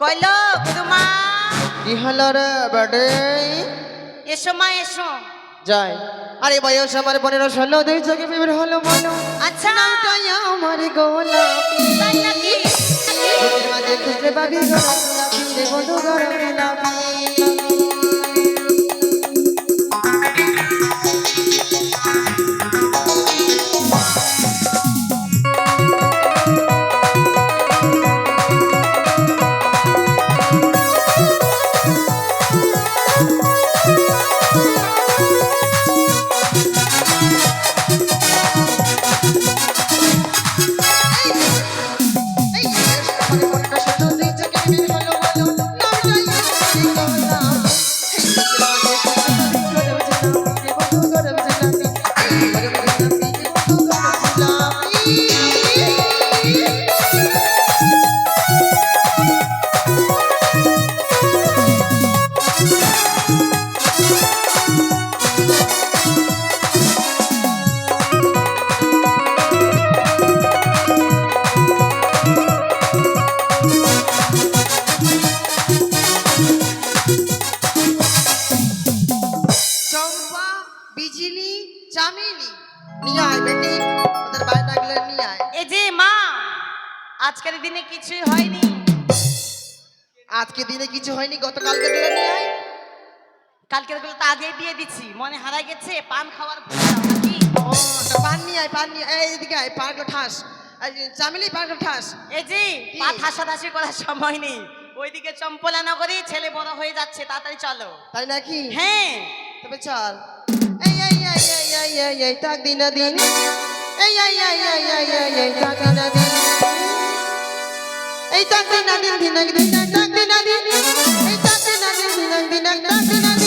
কইল গুরুমা কি হলো রে বডে এসো মা এসো। যাই। আরে বয়স আমার পনেরো ষোলো দুই চোখে বিবর হলো বলো আচ্ছা। তাই আমার গোলাপি। তাই নাকি? খুঁজলে পাবি গোলাপি রে বন্ধু গরম আজকের দিনে কিছুই হয়নি আজকে দিনে কিছু হয়নি গতকালকে দিলে নিয়ে আয় কালকেরগুলো তো আগেই দিয়ে দিচ্ছি মনে হারা গেছে পান খাওয়ার নাকি পান নিয়ে আয় পান নিয়ে আয়, এই এদিকে আয় পার্ক ঠাস চামেলি পার্ক ঠাস এই যে পা ঠাসাঠাসি করার সময় নেই ওইদিকে চম্পলা নগরী ছেলে বড় হয়ে যাচ্ছে তাড়াতাড়ি চলো তাই নাকি হ্যাঁ তবে চল এই এই এই এই এই এই এই তাক দিন দিন এই এই এই এই এই এই এই তাক দিন দিন এই চাকরি না দিন দিন দিন চাকরি না দিন এই চাকরি না দিন দিন দিন চাকরি না দিন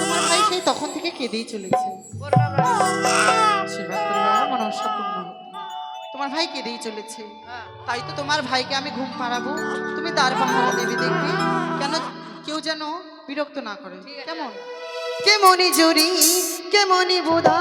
তোমার ভাই তখন থেকে কেঁদেই চলেছে। তোমার ভাই কেঁদেই চলেছে। তাই তো তোমার ভাইকে আমি ঘুম পাড়াবো। তুমি তার পাহারা দেবে দেখবে। কেন কেউ যেন বিরক্ত না করে। কেমন? কেমনি জুরি কেমনি বোধা।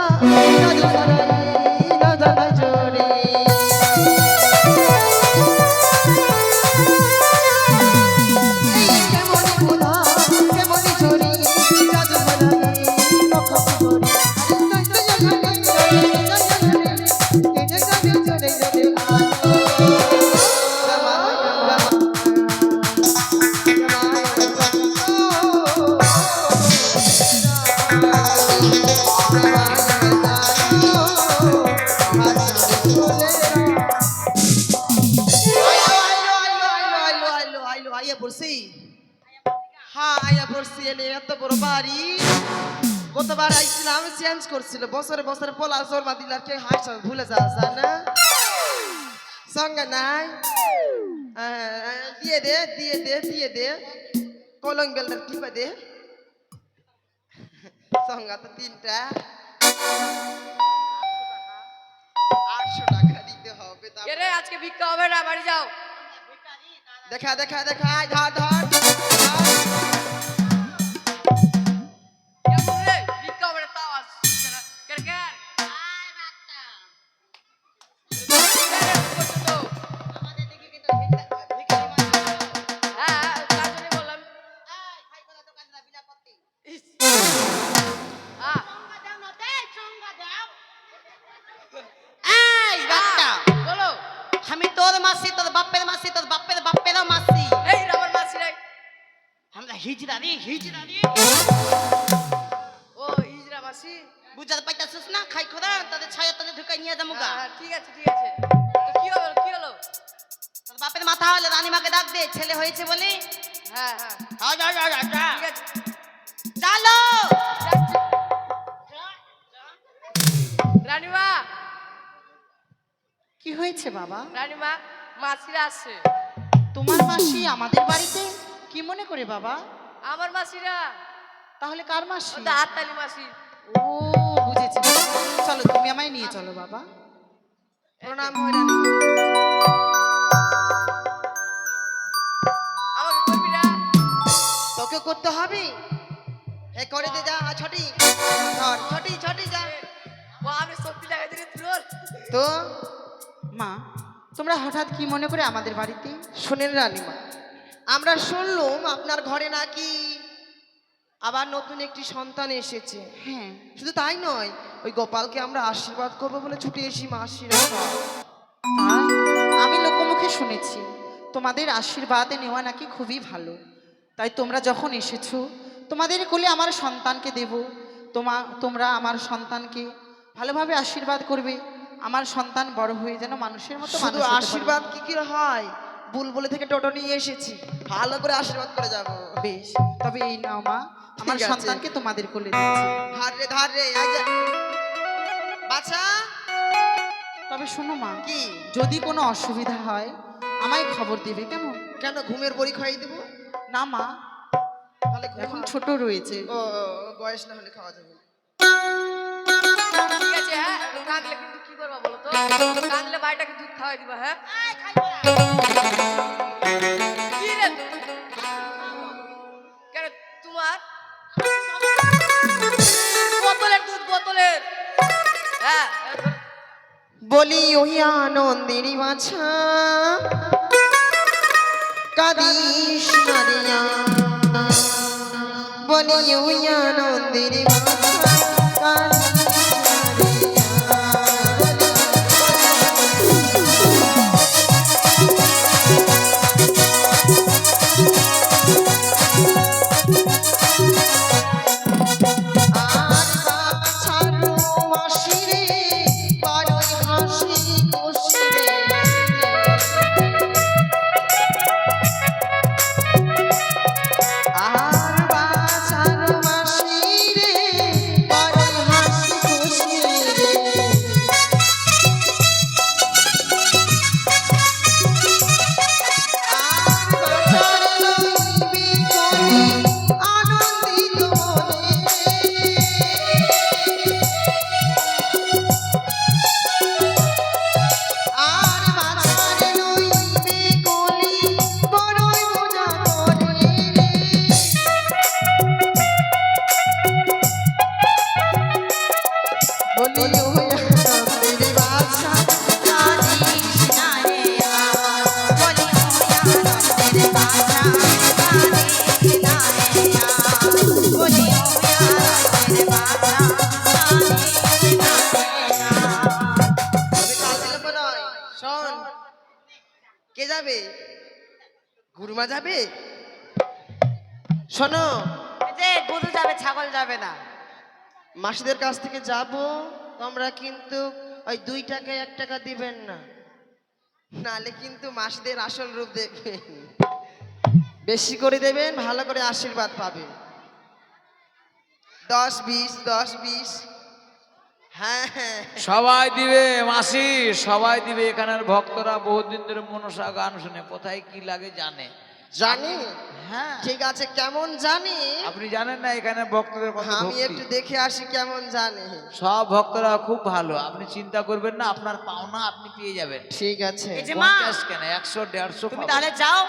বড়। গতবার আইছিলাম চেঞ্জ করছিল। বছরে বছরে পোলা চোরমা দিলার কে হাস ভুলে যাওয়া যায় না। সঙ্গে নাই। দিয়ে দে দিয়ে দে দিয়ে দে। কলং বেলটা টিপে দে। সঙ্গা তো তিনটা। আটশো টাকা দিতে হবে আজকে ভিক্ষা হবে না? বাড়ি যাও। দেখা দেখা দেখা ধর ধর। হিজড়া রে হিজড়া রে ও ইজরা মাসি বুঝাতে পাইতাছিস না? খাই খোদা তাদের ছায়া তলে ঢুকাই নিয়ে যাব গা। হ্যাঁ, ঠিক আছে ঠিক আছে। তো কি হলো কি হলো? তোর বাপের মাথা হলে রানীমাকে ডাক দে ছেলে হয়েছে বলে। হ্যাঁ হ্যাঁ। হ্যাঁ, যা, যা, যা। ঠিক আছে। চালো। রানীমা। কি হয়েছে বাবা? রানীমা মাসিরা আসছে। তোমার মাসি আমাদের বাড়িতে? কি মনে করে বাবা? আমার মাসিরা। তাহলে কার মাসি? হাততালি মাসি। ও বুঝেছি। চলো তুমি আমায় নিয়ে চলো বাবা। প্রণাম হয় তোকে করতে হবে? এ করে দে যা ছটি। ধর ছটি ছটি যা। ও আমি শক্তি লাগাই দিলে তোর তো? মা তোমরা হঠাৎ কি মনে করে আমাদের বাড়িতে? শোনেন রানীমা আমরা শুনলাম আপনার ঘরে নাকি আবার নতুন একটি সন্তান এসেছে। হ্যাঁ। শুধু তাই নয় ওই গোপালকে আমরা আশীর্বাদ করব বলে ছুটে এসি মা আশীর্বাদ আমি লোকমুখে শুনেছি তোমাদের আশীর্বাদ নেওয়া নাকি খুবই ভালো। তাই তোমরা যখন এসেছ তোমাদের কোলে আমার সন্তানকে দেব। তোমা তোমরা আমার সন্তানকে ভালোভাবে আশীর্বাদ করবে। আমার সন্তান বড় হয়ে যেন মানুষের মতো শুধু। আশীর্বাদ কি কি হয়? বুলবুলি থেকে টোটো নিয়ে এসেছি। ভালো করে আশীর্বাদ করে যাব। বেশ তবে এই নাও মা আমার সন্তানকে তোমাদের কোলে দিচ্ছি। ধার রে ধার রে। বাছা। তবে শোনো মা কি? যদি কোনো অসুবিধা হয় আমায় খবর দিবে কেমন? কেন ঘুমের বড়ি খাইয়ে দেবো? না মা তাহলে এখন ছোট রয়েছে। ও বয়স না হলে খাওয়া যাবে। হ্যাঁ? দুধ হ্যাঁ? হ্যাঁ? বলি ওই আনন্দেরই বাছা কাদিস নারিয়া বলি ওই আনন্দেরই বাছা শোনো। যে গরু যাবে ছাগল যাবে না। মাসিদের কাছ থেকে যাব তোমরা কিন্তু ওই দুই টাকায় এক টাকা দিবেন না। নালে কিন্তু মাসিদের আসল রূপ দেখবেন। বেশি করে দেবেন ভালো করে আশীর্বাদ পাবেন। দশ বিশ দশ বিশ। হ্যাঁ হ্যাঁ। সবাই দিবে মাসি সবাই দিবে। এখানের ভক্তরা বহুদিন ধরে মনসা গান শুনে। কোথায় কি লাগে জানে। জানি। হ্যাঁ। ঠিক আছে কেমন জানি? আপনি জানেন না এখানে ভক্তদের কত আমি একটু দেখে আসি কেমন জানি। সব ভক্তরা খুব ভালো। আপনি চিন্তা করবেন না আপনার পাওনা আপনি পেয়ে যাবেন। ঠিক আছে। এই যে মা পঞ্চাশ কেন একশো দেড়শো তুমি তাহলে যাও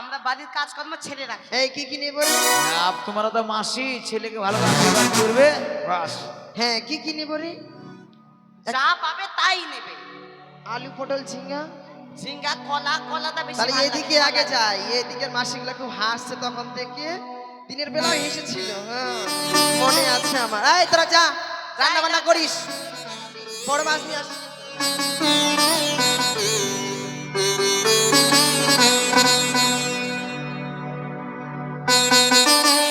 আমরা বাড়ির কাজকর্ম ছেড়ে রাখি। এই কি কি নেব? হ্যাঁ, আপ তোমার তো মাসি ছেলেকে ভালো আশীর্বাদ করবে বাস হ্যাঁ কি কি নেব রে যা পাবে তাই নেবে। আলু পটল ঝিঙ্গা ঝিঙ্গা কলা কলাটা বেশি তাহলে এদিকে আগে। যাই। এদিকের মাসিগুলা খুব হাসছে তখন থেকে। দিনের বেলা হেসেছিল হ্যাঁ। মনে আছে আমার। এই তোরা যা রান্না বান্না করিস। বড় মাছ নিয়ে আস